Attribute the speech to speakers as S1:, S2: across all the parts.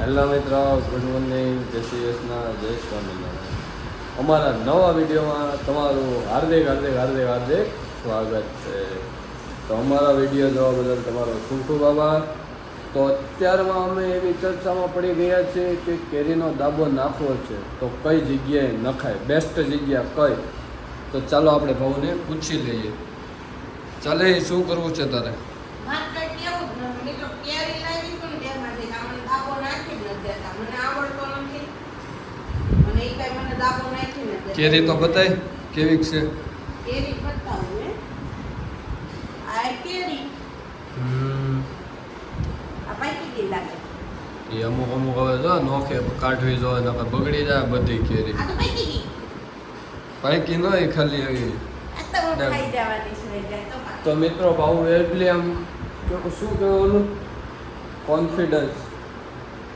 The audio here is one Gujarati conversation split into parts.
S1: હેલો મિત્રો, ગુડ મોર્નિંગ, જય શ્રી કૃષ્ણ, જય સ્વામિનારાયણ. અમારા નવા વિડીયોમાં તમારું હાર્દિક હાર્દિક હાર્દિક હાર્દિક સ્વાગત છે. તો અમારા વીડિયો જોવા બદલ તમારો ખૂબ ખૂબ આભાર. તો અત્યારમાં અમે એવી ચર્ચામાં પડી ગયા છીએ કે કેરીનો દાબો નાખવો છે. તો કઈ જગ્યાએ નખાય? બેસ્ટ જગ્યા કઈ? તો ચાલો આપણે ભાઉને પૂછી લઈએ. ચાલે, શું કરવું છે તારે
S2: મારે કઈ કેવું જ નથી. મેં તો કેરી લાવી છું ને તેમાંથી આ મને દાબો નાખી જ નથી દેતા. મને આવડતો નથી. અને ઈ કાંઈ મને દાબો નાખી નથી દેતા.
S1: કેરી તો બતાય કેવી છે?
S2: કેરી બતાવું આ કેરી.
S1: હમ.
S2: આ પાકી ગઈ લાગે.
S1: એ અમુક અમુક હવે જો નોખે કાઢવી જો નકર બગડી જાય બધી કેરી.
S2: પાકી
S1: ન હોય ખાલી એવી.
S2: તો
S1: મિત્રો ભાવ એટલે આમ શું કહેવાનું? કોન્ફિડન્સ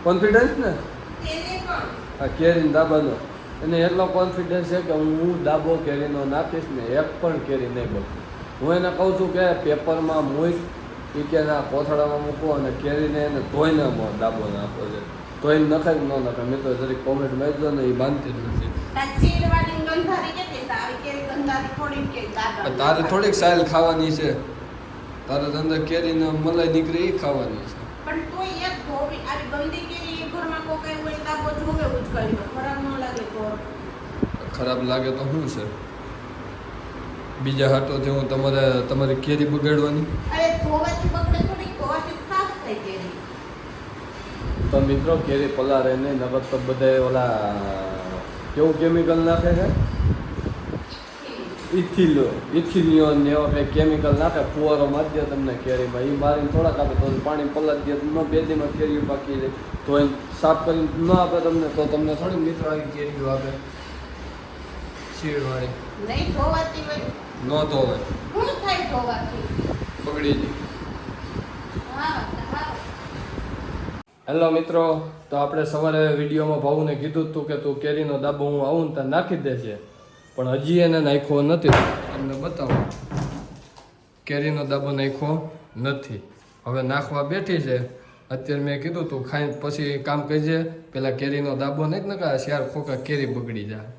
S1: કોન્ફિડન્સ ને?
S2: હા પણ.
S1: આ કેરી દાબાનો. એને એટલો કોન્ફિડન્સ છે કે હું ડાબો કેરીનો નાખીશ ને એક પણ કેરી નહીં બગડે હું એને કહું છું કે પેપરમાં મૂક એ કે ના કોથળામાં મૂકો અને કેરીને એને ધોઈને મો ડાબો નાખો છે. ધોઈને નખાય ન નખાય મેં તો જરીક કોમેન્ટ મારજો ને એ બાંધતી જ નથી. તારે થોડીક સાયલ ખાવાની છે. તારે અંદર કેરીને મલાઈ નીકળે એ ખાવાની છે
S2: પણ તોય એક ધોવી આવી ગંદી કેરી કોઈ હોય દાબો જોવે જ કરી ખરાબ ન લાગે તો.
S1: ખરાબ લાગે તો શું છે? બીજા હાટોથી હું તમારે તમારી કેરી બગાડવાની?
S2: અરે ધોવાથી બગડે થોડી ધોવાથી સાફ થઈ કેરી.
S1: તો મિત્રો કેરી પલારે નહીં નકર તો બધા ઓલા કેવું કેમિકલ નાખે છે? ઇથિલો ઇથિલિયોન ને એવા કંઈ કેમિકલ નાખે ફુવારો મારી દે તમને કેરીમાં એ મારીને થોડાક આપે તો પાણી પલાળી દે ન બે દીમાં કેરીઓ પાકી જાય. તો એને સાફ કરીને ન આપે તમને તો તમને થોડી મિત્રો આવી કેરીઓ આપે. શીળવાળી
S2: નહીં ધોવાતી હોય.
S1: ન ધોવે
S2: શું થાય ધોવાથી?
S1: બગડી
S2: હા
S1: હેલો મિત્રો તો આપણે સવારે વિડીયોમાં ભાવુને કીધું હતું કે તું કેરીનો દાબો હું આવું ને ત્યાં નાખી દે છે પણ હજી એને નાખ્યો નથી. તમને બતાવો. કેરીનો દાબો નાખ્યો નથી. હવે નાખવા બેઠી છે. અત્યારે મેં કીધું તું ખાઈ પછી કામ કરજે. પેલા કેરીનો દાબો નહીં નકા શિયાર ખોકા કેરી બગડી જાય.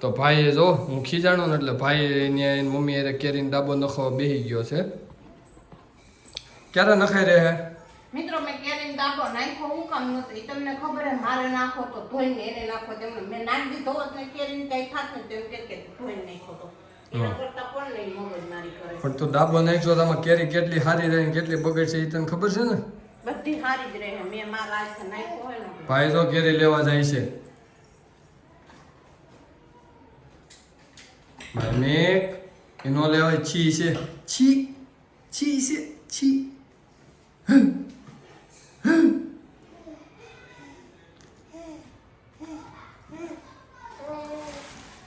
S1: તો ભાઈએ જો હું ખીજાણો ને એટલે ભાઈ એને એની મમ્મી એને કેરીનો દાબો નખાવા બેસી ગયો છે. ક્યારે નખાઈ રહે?
S2: મિત્રો મેં કેરીનો દાબો નાખો હું કામ નતો એ તમને ખબર હે મારે નાખો તો ધોઈને એને નાખો. તેમને મેં નાખી દીધો હોત ને કેરીને કઈ થાત ને તેમ કે કે ધોઈને તો.
S1: પણ તું તો આમાં કેરી કેટલી સારી રહે ને કેટલી બગડ એ તને ખબર છે ને?
S2: બધી હારી જ રહે. મેં મારા નાખ્યો હોય ને.
S1: ભાઈ તો કેરી લેવા જાય છે. મેક એનો લેવાય છી છે. છી છી છે છી.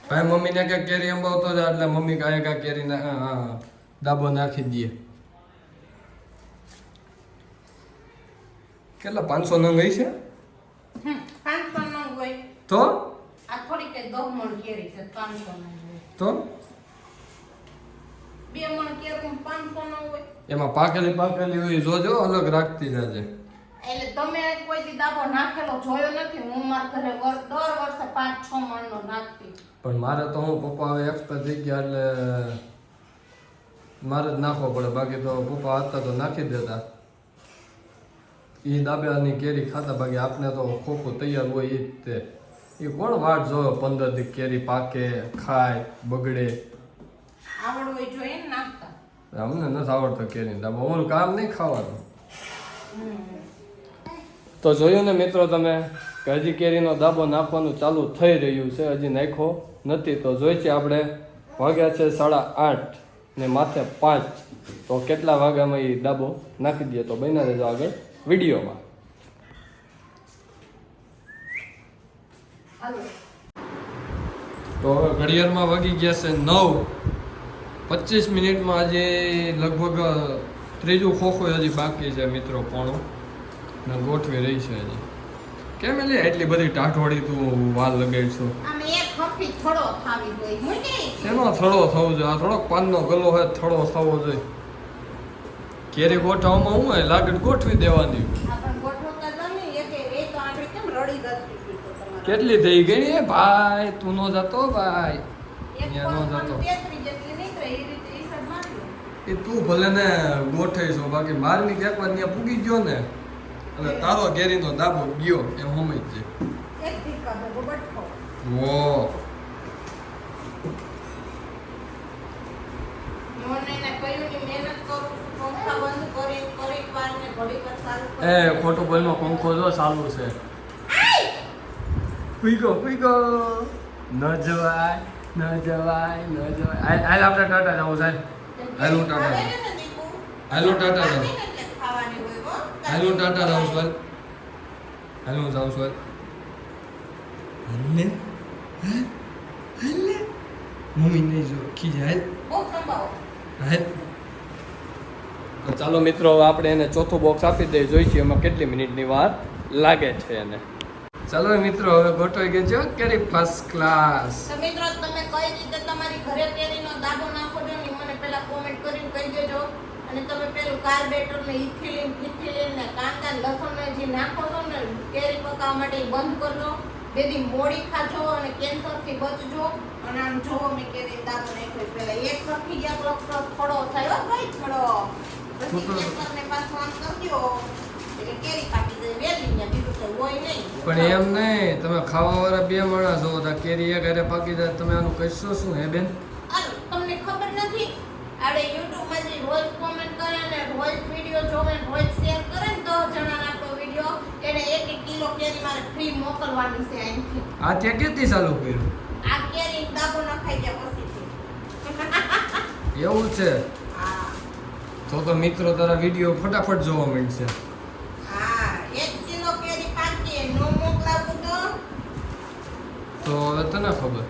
S1: ભાઈ મમ્મીને કે કેરી અંબાવતો જાય એટલે મમ્મી કાંઈ કાંઈ કેરી ના દાબો નાખી દઈએ કેટલા પાંચસો નંગ ગઈ છે?
S2: પાંચસો નો હોય.
S1: તો?
S2: આ થોડી કઈ દસ મણ કેરી છે પાંચસો
S1: તો?
S2: બે મણ કેરી પાંચસો નો હોય.
S1: એમાં પાકેલી પાકેલી હોય જોજો અલગ રાખતી જાજે.
S2: એટલે તમે કોઈ દી દાબો નાખેલો જોયો નથી? હું મારા ઘરે દર વર્ષે પાંચ છ મણનો નાખતી.
S1: પણ મારે તો હું પપ્પા હવે એક્સપર્ટ થઈ ગયા એટલે મારે જ નાખવો પડે. બાકી તો પપ્પા હતા તો નાખી દેતા. એ દાબેની કેરી ખાતા. બાકી આપણે તો ખોખું તૈયાર હોય એ જ તે. એ કોણ વાટ જોયો પંદર દી કેરી પાકે ખાય બગડે?
S2: આવડવું જોઈએ નાખતા.
S1: અમને નથી આવડતો કેરી દાબો. હું કામ નહીં ખાવાનું. તો જોયું ને મિત્રો તમે કે હજી કેરીનો દાબો નાખવાનું ચાલુ થઈ રહ્યું છે, હજી નાખ્યો નથી. તો જોઈ છે આપણે વાગ્યા છે સાડા આઠ ને માથે પાંચ. તો કેટલા વાગ્યામાં એ દાબો નાખી દઈએ? તો બન્યા રહેજો આગળ વિડીયોમાં. તો હવે ઘડિયાળમાં વાગી ગયા છે નવ. પચીસ મિનિટમાં આજે લગભગ ત્રીજું ખોખું હજી બાકી છે મિત્રો પોણું. ને ગોઠવી રહી છે હજી. કેમ એટલે એટલી બધી ટાઢવાળી તું વાલ લગાડશું?
S2: હફી થોડો થાવી ગઈ મૂકી
S1: શેનો થડો થવો જોઈએ. આ થોડોક પાનનો ગલો હોય થડો થવો જોઈએ. કેરી ગોઠવવામાં હું લાગડ ગોઠવી દેવાની. કેટલી થઈ ગઈ ભાઈ તું નો જતો ભાઈ. નો જતો.
S2: એ
S1: તું ભલે ને ગોઠવીશો બાકી મારની એક વાર ત્યાં પૂગી ગયો ને અને તારો કેરીનો દાબો ગયો એમ સમજ છે. વો
S2: મને એને કહ્યું કે મહેનત કરું છું, પંખા બંધ કરી ઘડીક વાર ને ઘડીક વાર ચાલુ કરી.
S1: એ ખોટું બોલનો પંખો જો ચાલુ છે ફૂઈકો ફૂઈકો ન જવાય ન જવાય ન જવાય હાલ આપણે ટાટા જાવું સાહેબ હાલ ટાટા? હાલ ટાટા જાઉં
S2: આવે ને એટલે ખાવાની હોય હો.
S1: હાલ ટાટા જાઉં છું હાલ હું જાઉં છું હાલ મમ્મી નહીં જો ખીજે હાલ
S2: બહુ
S1: હાલ તો ચાલો મિત્રો આપણે એને ચોથું બોક્સ આપી દઈએ. જોઈશું છીએ એમાં કેટલી મિનિટની વાર લાગે છે એને. ચાલો મિત્રો હવે ગોઠવાઈ ગયો છે કેરી ફર્સ્ટ ક્લાસ
S2: તો મિત્રો તમે કઈ રીતે તમારી ઘરે કેરીનો દાબો નાખો છો ને મને પહેલા કોમેન્ટ કરીને કહી દેજો. અને તમે પેલું કાર્બેટર ને ઇથિલિન ફિથિલિન ને કાંદા ને લસણ ને જે નાખો છો ને કેરી પકાવવા માટે બંધ કરજો. જેથી મોડી ખાજો અને કેન્સરથી બચજો. અને આમ જોવો મેં કેરી દાબો નાખ્યો પેલા એક સરખી ગયા તો થોડો થયો. ભાઈ થોડો પછી
S1: થોડો.
S2: કેન્સર ને પાછું આમ કરજો. એટલે કેરી જાય. વેલી ને બીજું તો હોય નહીં.
S1: પણ એમ નહીં. તમે ખાવા વાળા બે માણસ છો તો કેરી એક હારે પાકી જાય. તમે આનું કહેશો શું હે બેન?
S2: તમને ખબર નથી? આડે યુટ્યુબમાં જે રોજ કોમેન્ટ કરે ને રોજ વીડિયો જોવે ને રોજ શેર કરે ને દસ જણાના આપણો વીડિયો એને એક એક કિલો કેરી મારે ફ્રી મોકલવાની છે અહીંથી.
S1: આ ત્યાં કેટલી ચાલુ કર્યું
S2: આ કેરી દાબો ખાઈ ગયા પછી
S1: એવું છે? તો તો મિત્રો તારા વીડિયો ફટાફટ જોવા મળશે
S2: હા એક કિલો કેરી પાકી નો મોકલાવું તો?
S1: તો તને ખબર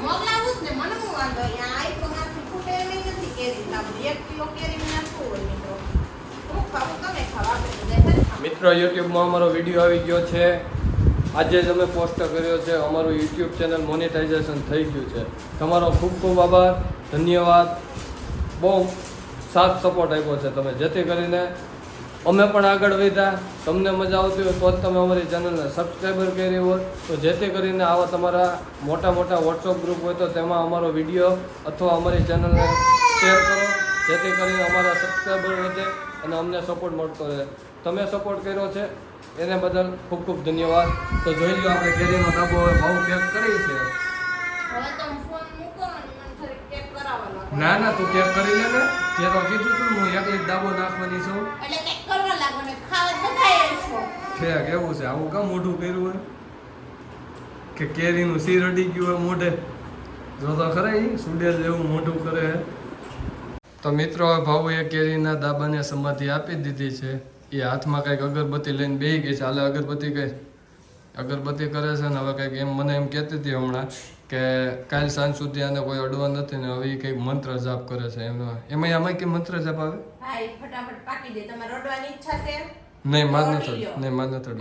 S2: મોકલાવું જ ને મને શું વાંધો અહીંયા આઈફોનમાંથી ફૂટે એમ નથી કેરી દાબો મિત્રો,
S1: યુટ્યુબમાં અમારો વીડિયો આવી ગયો છે. આજે જ અમે પોસ્ટ કર્યો છે. અમારું યુટ્યુબ ચેનલ મોનેટાઇઝેશન થઈ ગયું છે. તમારો ખૂબ ખૂબ આભાર. ધન્યવાદ. બહુ સાથ સપોર્ટ આપ્યો છે તમે. જેથી કરીને અમે પણ આગળ વધ્યા. તમને મજા આવતી હોય તો જ તમે અમારી ચેનલને સબસ્ક્રાઈબર કરી હોય. તો જેથી કરીને આવા તમારા મોટા મોટા વોટ્સઅપ ગ્રુપ હોય તો તેમાં અમારો વીડિયો અથવા અમારી ચેનલને શેર કરો. જેથી કરીને અમારા સબસ્ક્રાઈબર વધે અને અમને સપોર્ટ મળતો રહે. તમે સપોર્ટ કર્યો છે એને બદલ ખૂબ ખૂબ ધન્યવાદ. તો જોઈ લો આપણે કેરીનો ડાબો હવે ભાવ પેક કરી છે. ના ના તું પેક કરી લે ને. તે તો કીધું તું હું એકલી ડાબો નાખવાની છું.
S2: એટલે કંઈક કરવા લાગો ને ખાવા જ બધાએ છો.
S1: છે કેવું છે. આવું કામ મોઢું કર્યું હોય? કે કેરીનું શીર રડી ગયું હોય મોઢે? જો તો ખરે સુડેલ જેવું મોઢું કરે તો મિત્રો ભાવુએ કેરીના દાબાને સમાધિ આપી દીધી છે. એ હાથમાં કંઈક અગરબત્તી લઈને બેહી ગઈ છે. હાલે અગરબત્તી કઈ? અગરબત્તી કરે છે ને હવે કંઈક એમ મને એમ કહેતી હતી હમણાં કે કાલ સાંજ સુધી આને કોઈ અડવા નથી ને હવે એ કંઈક મંત્ર જાપ કરે છે. એમ એમાં આમાં કે મંત્ર જાપ આવે? નહીં
S2: તો
S1: નથી નહીં માન નથી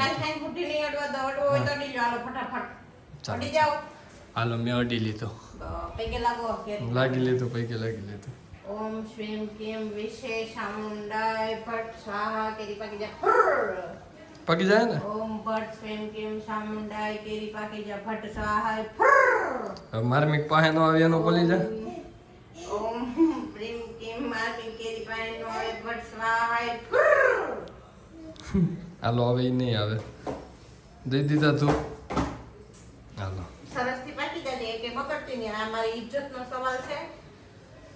S2: હાલો
S1: મેં અડી લીધો.
S2: લાગી
S1: લીધું પૈકી લાગી લીધું.
S2: ઓમ શ્રીમ કેમ વિશેષામુંડાય ભટ્ટ સ્વાહા કેરી પાકી જા
S1: પાકી જાય ને?
S2: ઓમ ભટ્ટ શ્રીમ કિમ સામુંડાય કેરી પાકી જા ભટ્ટ સ્વાહા
S1: માર્મિક પાસે નો આવી એનો બોલી જા.
S2: ઓમ પ્રેમ કેમ માર્મિક કેરી પાણી નો આવે ભટ્ટ સ્વાહા.
S1: હાલો હવે નહીં આવે. દઈ દીધા તું. હાલો.
S2: સરસથી પાકી જાય કે બગડતી નહીં. આ મારી ઇજ્જતનો સવાલ છે.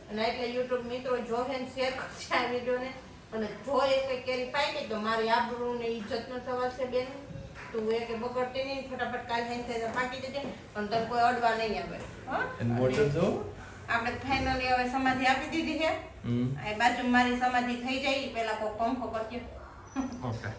S2: અને એટલે યુટ્યુબ મિત્રો જોહે ને શેર કરશે આ વિડીયોને. અને જો એ કંઈ કેરી ગઈ તો મારી આબરૂ ને ઇજ્જતનો સવાલ છે બેન. તું એ કે બગડતી નહીં ફટાફટ કાલ હેન થઈ પાકી દેજે. પણ તને કોઈ અડવા નહીં આવે. હો? આપણે ફાઇનલી હવે સમાધિ આપી દીધી છે. એ બાજુ મારી સમાધિ થઈ જાય પેલા પહેલા કોઈ પંખો કરજો.
S1: ઓકે.